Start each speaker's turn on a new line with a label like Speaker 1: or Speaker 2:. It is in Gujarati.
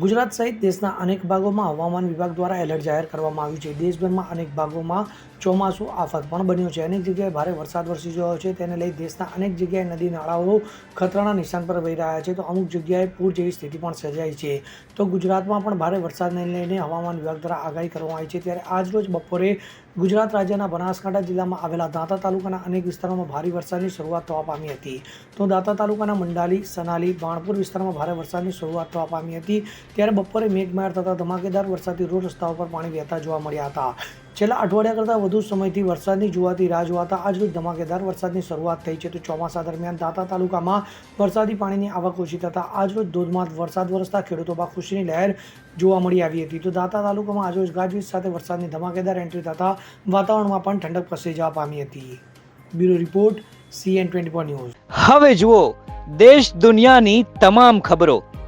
Speaker 1: ગુજરાત સહિત દેશના અનેક ભાગોમાં હવામાન વિભાગ દ્વારા એલર્ટ જાહેર કરવામાં આવ્યું છે. દેશભરમાં અનેક ભાગોમાં ચોમાસું આફત પણ બન્યું છે. અનેક જગ્યાએ ભારે વરસાદ વરસી રહ્યો છે. તેને લઈ દેશના અનેક જગ્યાએ નદી, નાળાઓ ખતરાના નિશાન પર વહી રહ્યા છે. તો અમુક જગ્યાએ પૂર જેવી સ્થિતિ પણ સર્જાઈ છે. તો ગુજરાતમાં પણ ભારે વરસાદને લઈને હવામાન વિભાગ દ્વારા આગાહી કરવામાં આવી છે. ત્યારે આજરોજ બપોરે ગુજરાત રાજ્યના બનાસકાંઠા જિલ્લામાં આવેલા દાંતા તાલુકાના અનેક વિસ્તારોમાં ભારે વરસાદની શરૂઆત થવા પામી હતી. તો દાંતા તાલુકાના મંડાલી, સનાલી બાણપુર વિસ્તારમાં ભારે વરસાદની શરૂઆત થવા પામી હતી. ત્યારે બપોરે મેઘમાર થતા ધમાકેદાર વરસાદથી રોડ રસ્તાઓ પર પાણી વહેતા જોવા મળ્યા હતા. છેલ્લા અઠવાડિયા કરતાં વધુ સમયથી વરસાદની જોવાતી રાહ જોવાતા આજરોજ ધમાકેદાર વરસાદની શરૂઆત થઈ છે. તો ચોમાસા દરમિયાન દાતા તાલુકામાં વરસાદી પાણીની આવક ઓછી થતાં આજરોજ ધોધમાર વરસાદ વરસતા ખેડૂતોમાં ખુશીની લહેર જોવા મળી આવી હતી. તો દાતા તાલુકામાં આજરોજ ગાજવીજ સાથે વરસાદની ધમાકેદાર એન્ટ્રી થતાં વાતાવરણમાં પણ ઠંડક પ્રસરી જવા પામી હતી. Bureau report CN twenty news.
Speaker 2: હવે જુઓ, દેશ દુનિયાની તમામ ખબરો